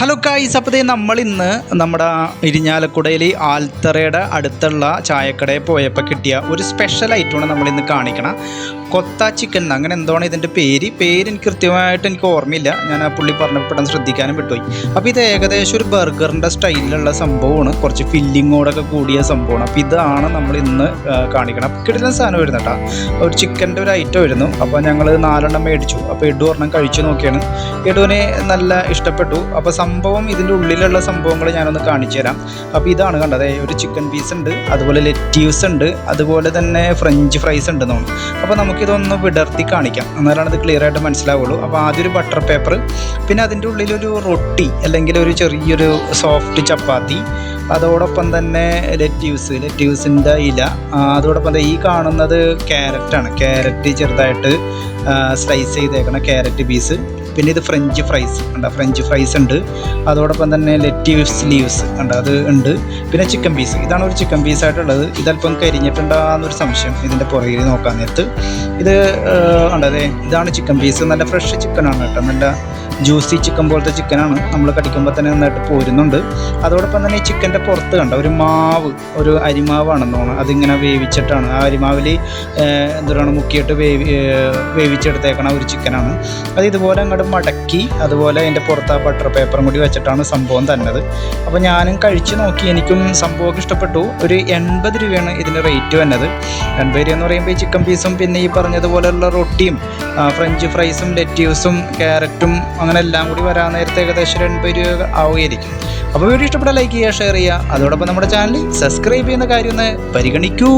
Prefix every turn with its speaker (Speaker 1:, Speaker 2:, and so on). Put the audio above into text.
Speaker 1: Hello കായ്സ് അപ്പോൾ നമ്മൾ ഇന്ന് നമ്മുടെ ഇരിഞ്ഞാലക്കുടയിൽ ആൽത്തറയുടെ അടുത്തുള്ള ചായക്കടയിൽ പോയപ്പോൾ കിട്ടിയ ഒരു സ്പെഷ്യൽ ഐറ്റമാണ് നമ്മളിന്ന് കാണിക്കണം. കൊത്ത ചിക്കൻ അങ്ങനെ എന്താണ് ഇതിന്റെ പേര്? പേര് എനിക്ക് കൃത്യമായിട്ട് എനിക്ക് ഓർമ്മയില്ല. ഞാൻ ആ പുള്ളി പറഞ്ഞ പെട്ടെന്ന് ശ്രദ്ധിക്കാനും വിട്ടുപോയി. അപ്പോൾ ഇത് ഏകദേശം ഒരു ബർഗറിന്റെ സ്റ്റൈലിലുള്ള സംഭവമാണ്. കുറച്ച് ഫില്ലിങ്ങോടൊക്കെ കൂടിയ സംഭവമാണ്. അപ്പോൾ ഇതാണ് നമ്മൾ ഇന്ന് കാണിക്കണം. അപ്പോൾ കിട്ടുന്ന സാധനം വരുന്നത് കേട്ടോ. ഒരു ചിക്കന്റെ ഒരു ഐറ്റം ആയിരുന്നു അപ്പോൾ ഞങ്ങൾ നാലെണ്ണം മേടിച്ചു. അപ്പോൾ എഡു ഒരെണ്ണം കഴിച്ചു നോക്കിയാണ്. എഡുവിന് നല്ല ഇഷ്ടപ്പെട്ടു. അപ്പോൾ സംഭവം ഇതിന്റെ ഉള്ളിലുള്ള സംഭവങ്ങൾ ഞാനൊന്ന് കാണിച്ചു തരാം. അപ്പോൾ ഇതാണ് കണ്ടത് ഒരു ചിക്കൻ പീസ് ഉണ്ട് അതുപോലെ ലെറ്റ്യൂസ് ഉണ്ട് അതുപോലെ തന്നെ ഫ്രഞ്ച് ഫ്രൈസ് ഉണ്ട് തോന്നുന്നു. അപ്പോൾ നമുക്കിതൊന്ന് വിടർത്തി കാണിക്കാം. എന്നാലാണ് ഇത് ക്ലിയർ ആയിട്ട് മനസ്സിലാവുള്ളൂ. അപ്പോൾ ആദ്യം ഒരു ബട്ടർ പേപ്പർ പിന്നെ അതിന്റെ ഉള്ളിലൊരു റൊട്ടി അല്ലെങ്കിൽ ഒരു ചെറിയൊരു സോഫ്റ്റ് ചപ്പാത്തി അതോടൊപ്പം തന്നെ ലെറ്റ്യൂസ് ലെറ്റ്യൂസിന്റെ ഇല അതോടൊപ്പം ഈ കാണുന്നത് ക്യാരറ്റാണ് ക്യാരറ്റ് ചെറുതായിട്ട് സ്ലൈസ് ചെയ്തേക്കണ ക്യാരറ്റ് പീസ് പിന്നെ ഇത് ഫ്രഞ്ച് ഫ്രൈസ് ഉണ്ട് ഫ്രഞ്ച് ഫ്രൈസ് ഉണ്ട്. അതോടൊപ്പം തന്നെ ലെറ്റീവ്സ് ലീവ്സ് ഉണ്ട് അത് ഉണ്ട്. പിന്നെ ചിക്കൻ പീസ് ഇതാണ് ഒരു ചിക്കൻ പീസ് ആയിട്ടുള്ളത്. ഇതല്പം കരിഞ്ഞിട്ടുണ്ടാകുന്നൊരു സംശയം ഇതിന്റെ പുറകിൽ നോക്കാൻ നേരത്ത്. ഇത് ഉണ്ട് അതെ ഇതാണ് ചിക്കൻ പീസ് നല്ല ഫ്രഷ് ചിക്കനാണ് കേട്ടോ. നല്ല ജ്യൂസി ചിക്കൻ പോലത്തെ ചിക്കനാണ് നമ്മൾ കടിക്കുമ്പോൾ തന്നെ നന്നായിട്ട് പോരുന്നുണ്ട്. അതോടൊപ്പം തന്നെ ഈ ചിക്കന്റെ പുറത്ത് കണ്ട? ഒരു മാവ് ഒരു അരിമാവാണെന്ന് തോന്നുന്നു. അതിങ്ങനെ വേവിച്ചിട്ടാണ്. ആ അരിമാവിൽ എന്താണ് മുക്കിയിട്ട് വേവി വേവിച്ചെടുത്തേക്കണ ഒരു ചിക്കനാണ് അത് ഇതുപോലെ അങ്ങോട്ട് മടക്കി അതുപോലെ അതിന്റെ പുറത്ത് ആ ബട്ടർ പേപ്പറും കൂടി വെച്ചിട്ടാണ് സംഭവം തന്നത്. അപ്പോൾ ഞാനും കഴിച്ചു നോക്കി എനിക്കും സംഭവമൊക്കെ ഇഷ്ടപ്പെട്ടു. ഒരു എൺപത് രൂപയാണ് ഇതിന്റെ റേറ്റ് വന്നത്. എൺപത് രൂപ എന്ന് പറയുമ്പോൾ ഈ ചിക്കൻ പീസും പിന്നെ ഈ പറഞ്ഞതുപോലെയുള്ള റൊട്ടിയും ഫ്രഞ്ച് ഫ്രൈസും ലെറ്റ്യൂസും ക്യാരറ്റും അങ്ങനെ എല്ലാം കൂടി വരാൻ നേരത്തെ ഏകദേശം ഒരു എൺപത് രൂപ ആവുമായിരിക്കും അപ്പോൾ വീഡിയോ ഇഷ്ടപ്പെട്ട ലൈക്ക് ചെയ്യുക ഷെയർ ചെയ്യുക. അതോടൊപ്പം നമ്മുടെ ചാനൽ സബ്സ്ക്രൈബ് ചെയ്യുന്ന കാര്യം ഒന്ന് പരിഗണിക്കൂ.